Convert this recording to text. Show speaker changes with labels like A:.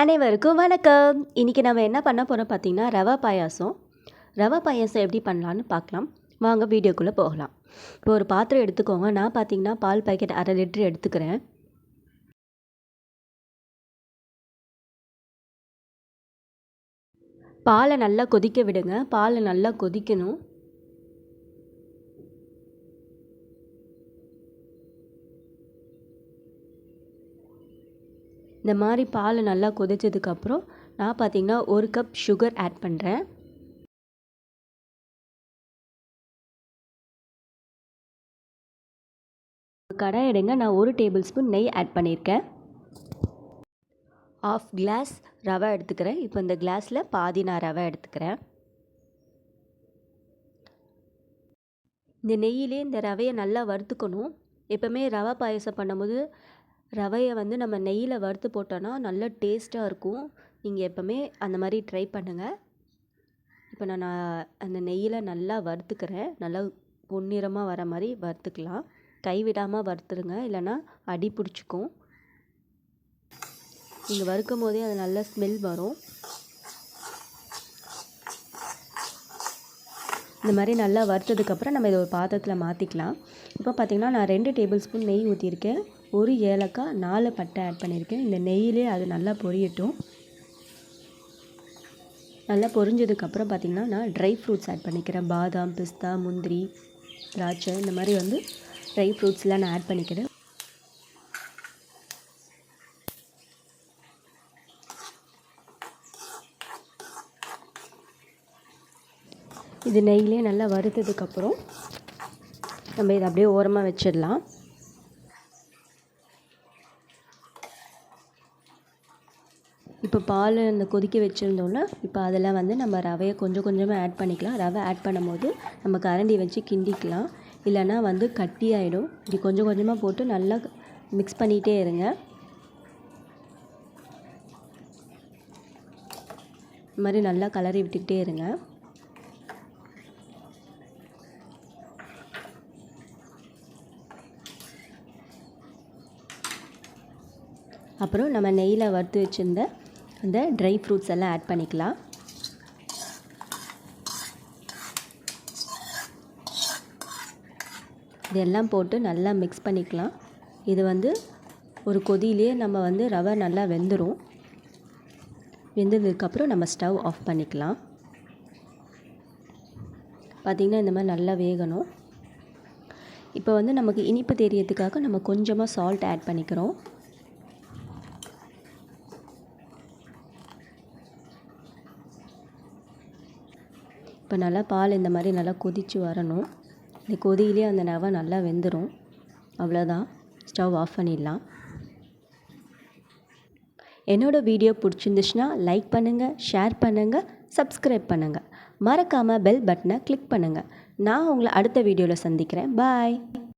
A: அனைவருக்கும் வணக்கம். இன்றைக்கி நம்ம என்ன பண்ண போகிறோம் பார்த்தீங்கன்னா ரவா பாயாசம். ரவா பாயாசம் எப்படி பண்ணலான்னு பார்க்கலாம் வாங்க வீடியோக்குள்ளே போகலாம். இப்போ ஒரு பாத்திரம் எடுத்துக்கோங்க. நான் பார்த்தீங்கன்னா பால் பாக்கெட் அரை லிட்டர் எடுத்துக்கிறேன். பாலை நல்லா கொதிக்க விடுங்க. பாலை நல்லா கொதிக்கணும். இந்த மாதிரி பால் நல்லா கொதிச்சதுக்கப்புறம் நான் பார்த்தீங்கன்னா ஒரு கப் சுகர் ஆட் பண்ணுறேன் கடாய் எடுங்க நான் ஒரு டேபிள் ஸ்பூன் நெய் ஆட் பண்ணியிருக்கேன். ஆஃப் கிளாஸ் ரவை எடுத்துக்கிறேன். இப்போ இந்த கிளாஸில் பாதி நான் ரவை எடுத்துக்கிறேன். இந்த நெய்யிலே இந்த ரவையை நல்லா வறுத்துக்கணும். எப்போவுமே ரவை பாயசம் பண்ணும்போது ரவையை வந்து நம்ம நெய்யில் வறுத்து போட்டோன்னா நல்ல டேஸ்ட்டாக இருக்கும். நீங்கள் எப்போவுமே அந்த மாதிரி ட்ரை பண்ணுங்கள் இப்போ நான் அந்த நெய்யில் நல்லா வறுத்துக்கிறேன். நல்லா பொன்னிறமாக வர மாதிரி வறுத்துக்கலாம். கைவிடாமல் வறுத்துருங்க. இல்லைன்னா அடி பிடிச்சிக்கும். நீங்கள் வறுக்கும் போதே அது நல்ல ஸ்மெல் வரும். இந்த மாதிரி நல்லா வறுத்ததுக்கப்புறம் நம்ம இதை ஒரு பாத்திரத்தில் மாற்றிக்கலாம் இப்போ பார்த்திங்கன்னா நான் ரெண்டு டேபிள் ஸ்பூன் நெய் ஊற்றிருக்கேன் ஒரு ஏலக்காய் நாலு பட்டை ஆட் பண்ணியிருக்கேன் இந்த நெய்யிலே அது நல்லா பொரியட்டும். நல்லா பொரிஞ்சதுக்கப்புறம் பார்த்திங்கன்னா நான் ட்ரை ஃப்ரூட்ஸ் ஆட் பண்ணிக்கிறேன். பாதாம் பிஸ்தா முந்திரி திராட்சை இந்த மாதிரி வந்து ட்ரை ஃப்ரூட்ஸ்லாம் நான் ஆட் பண்ணிக்கிறேன். இது நெய்லேயே நல்லா வறுத்ததுக்கப்புறம் நம்ம இதை அப்படியே ஓரமாக வச்சிடலாம். இப்போ பால் அந்த கொதிக்க வச்சுருந்தோம்ல இப்போ அதில் வந்து நம்ம ரவையை கொஞ்சம் கொஞ்சமாக ஆட் பண்ணிக்கலாம். ரவை ஆட் பண்ணும்போது நம்ம கரண்டி வச்சு கிண்டிக்கலாம். இல்லைன்னா வந்து கட்டி ஆகிடும் இப்படி கொஞ்சம் கொஞ்சமாக போட்டு நல்லா மிக்ஸ் பண்ணிகிட்டே இருங்க. இந்த மாதிரி நல்லா கலரி விட்டுக்கிட்டே இருங்க. அப்புறம் நம்ம நெய்யில் வறுத்து வச்சுருந்த அந்த ட்ரை ஃப்ரூட்ஸ் எல்லாம் ஆட் பண்ணிக்கலாம். இதெல்லாம் போட்டு நல்லா மிக்ஸ் பண்ணிக்கலாம். இது வந்து ஒரு கொதியிலே நம்ம வந்து ரவை நல்லா வெந்துடும் வெந்ததுக்கப்புறம் நம்ம ஸ்டவ் ஆஃப் பண்ணிக்கலாம். பார்த்திங்கன்னா இந்த மாதிரி நல்லா வேகணும். இப்போ வந்து நமக்கு இனிப்பு தெரியறதுக்காக நம்ம கொஞ்சமாக சால்ட் ஆட் பண்ணிக்கிறோம். இப்போ நல்லா பால் இந்த மாதிரி நல்லா கொதித்து வரணும். இந்த கொதியிலே அந்த ரவை நல்லா வெந்துடும் அவ்வளோதான். ஸ்டவ் ஆஃப் பண்ணிடலாம். என்னோடய வீடியோ பிடிச்சிருந்துச்சுன்னா லைக் பண்ணுங்கள் ஷேர் பண்ணுங்கள் சப்ஸ்கிரைப் பண்ணுங்கள் மறக்காமல் பெல் பட்டனை கிளிக் பண்ணுங்கள் நான் உங்களை அடுத்த வீடியோவில் சந்திக்கிறேன். பாய்.